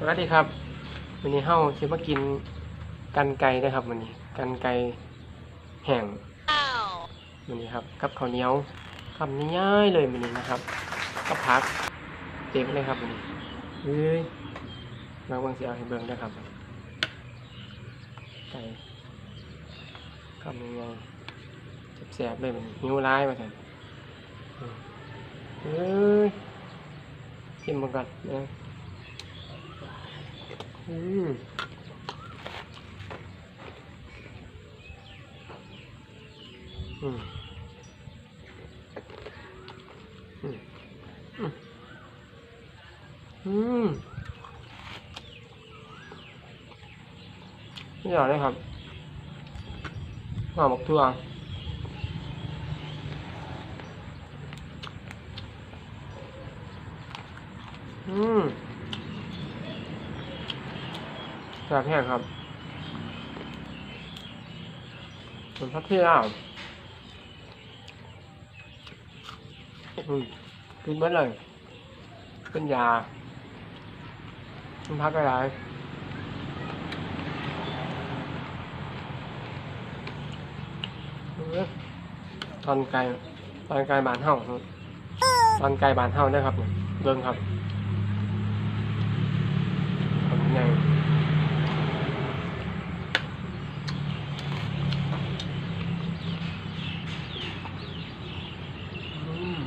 สวัสดีครับวันนี้เฮาสิมากินกันไก่นะครับวันนี้กันไก่แห้งวันนี้ครับกับข้าวเหนียวคำนี้ง่ายเลยวันนี้นะครับกับผักเต็มเลยครับวันนี้เฮ้ยมาเบิ่งสิเอาให้เบิ่งได้ครับไก่คำนี้ไงแซ่บเลยมันหิวร้ายมาแทนเฮ้ยกินมาก่อนนะ อืมอืมอืมอืมอืมนี่อย่างเลยครับหอมหมกทั่วอืม แบบแห้งครับเหมือนพักที่ล่าวอืมกินเบิดเลยเป็นยาเป็นพักอะไรตอนไกลตอนไกลบานเท่าตอนไกลบานเท่าได้ครับเดินครับทำยังไง อืม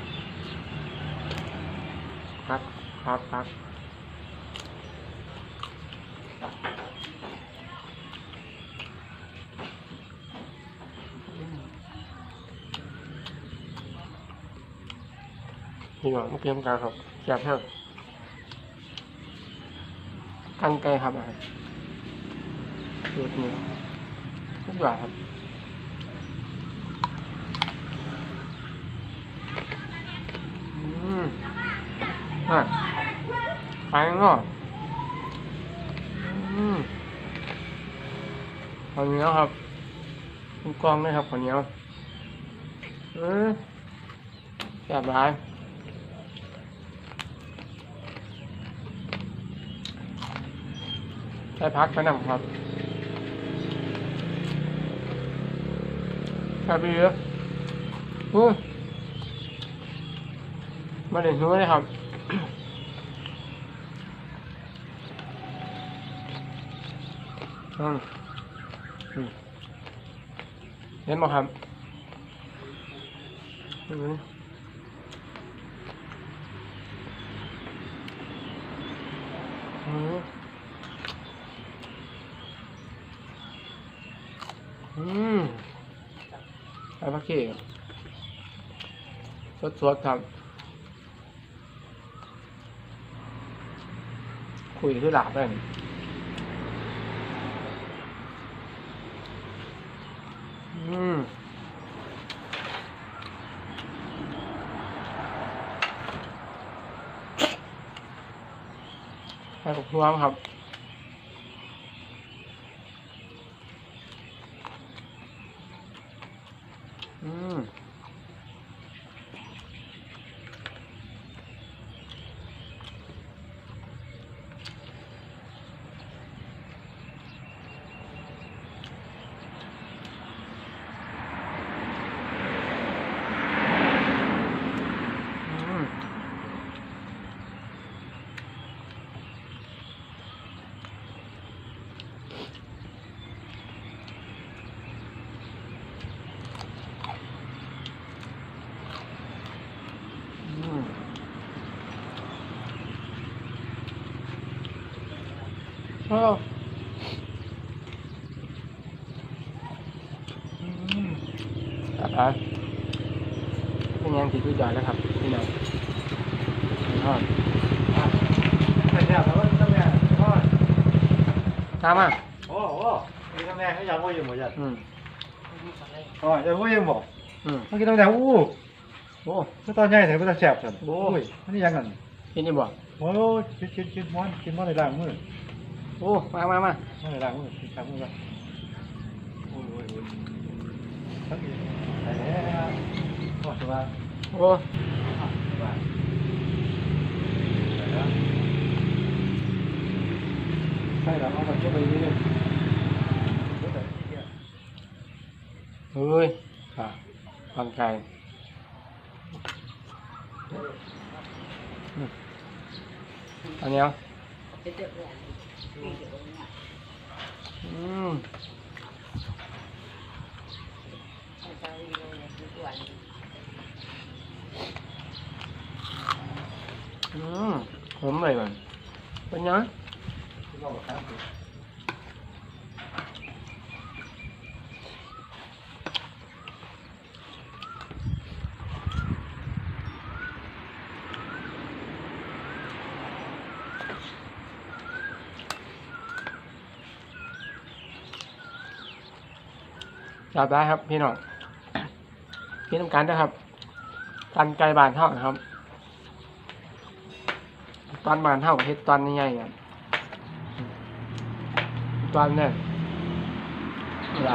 ครับครับครับนี่ก่อนเตรียมการครับแซ่บแห้งกันไก่ครับอะดูดนี่ทุกอย่างครับอืมอะ ขางนอกอืมข้าวเหนียวครับคุณกองด้ครับข้าวเหนียวเออแซ่บหลายใส่พักไปนำครับแซ่บดีเยอือมาเด่นหัวเลยครับ อืมอืม เห็นไหมครับอืมไอ้พักเกสดๆครับ คุยที่หลาบเลยอืมให้ กับพวงครับอืม อืมอืม อ้าวอืมอะเป็นยังติดอยู่จอดแล้วครับพี่น้องทอดไม่ใช่แต่ว่าทำงานทอดตามมาโอ้โหนี่ทำงานเขาอยากว่าอยู่หมดยันอืมอ๋อจะว่ายังบอกอืมเมื่อกี้ทำงานอู้โอ้ก็ตอนใหญ่แต่ก็จะแสบสันโอ้โอ้ยอันนี้ยังกันกินนี่บ่โอ้ยกินกินกินม้อนกินม้อนในล้างมือ โอ้มามามาม้อนในล้างมือกินล้างมือกันโอ้ยโอ้ยโอ้ยทั้งนี้ไปแล้วโอ้สบายโอ้สบายไปแล้ว Ừ. ใช่แล้วเอาไปเก็บไปเรื่อยๆเดี๋ยวแต่ที่เดียวเฮ้ยอะกันไก่อืมอันนี้เอา อืมอืมผมเลยมันเป็นยัง ที่เราบอกครับ จับได้ครับพี่น้องพี่ต้องการนะครับกันไก่บานเท่าครับตอนบานเท่าเฮ็ดตอนใหญ่ๆครับตอนเนี่ยเนื้อ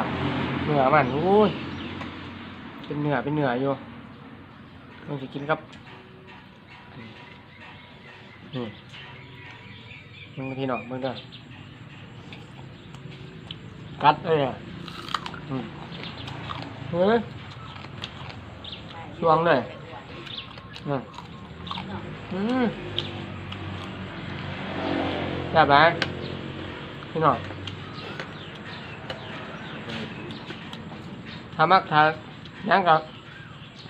เนื้อมันโอ้ยเป็นเหนือเป็นเหนืออยู่ต้องสิกินครับนี่มึงพี่น้องมึงเด้อกัดเลยอะอืม เฮ้ยช่วงเลยอืมอืมแซ่บไหมพี่น้องถ้ามักทานยังกับ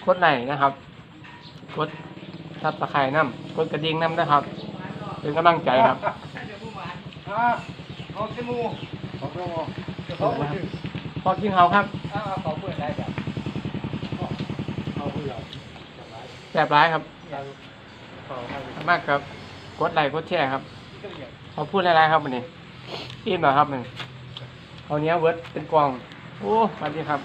กดไหนนะครับกดทับตะไคร่น้ำกดกระดิ่งน้ำนะครับ เป็นกำลังใจครับอ่าเอาขี้มูเอาขี้มูเอาไปถึงพอกินเขาครับเอาเอาเขาเปิดได้แบบเอาเพื่อ แซ่บร้ายครับยังเขาให้ถ้ามากครับกดไลค์กดแชร์ครับก็อย่างเขาพูดอะไรครับวันนี้อิ่มเหรอครับมันเอาเนี้ยเวิร์ดเป็นกล่อง โอ้สวัสดีครับ